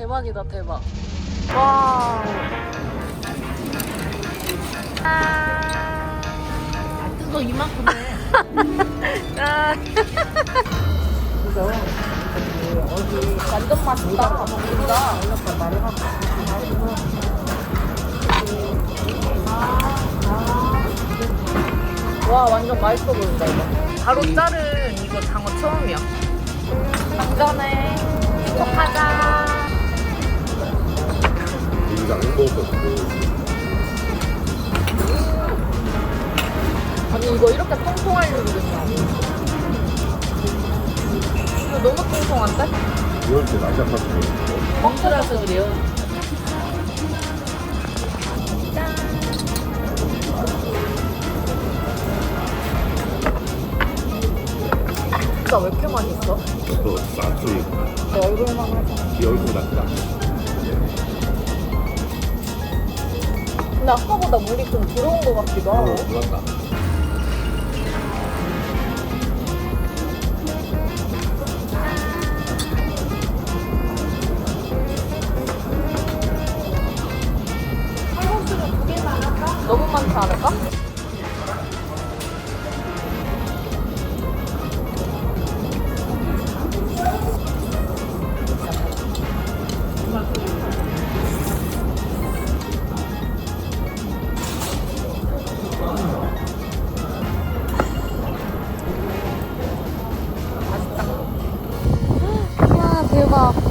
대박이다 대박. 와. 뜯어 이만큼 해. 아, 그래서 어디 완전 맛있다. 먹는다. 올렸다 말을 하고. 와 완전 맛있어 보인다 이거. 바로 자른 이거 장어 처음이야. 장전해. 행복하자. 아니 이거 이렇게 통통할 일이겠냐? 이거 너무 통통한데? 이럴 때 날짜 같은 거. 멍들어서 그래요. 진짜 왜 이렇게 맛있어? 또 싼소리. 내 얼굴만 하자. 네 얼굴 같다. 근데 아까보다 물이 좀 들어온 것 같기도 하고. 들어왔다. 너무 많지 않을까? Kopfhörer.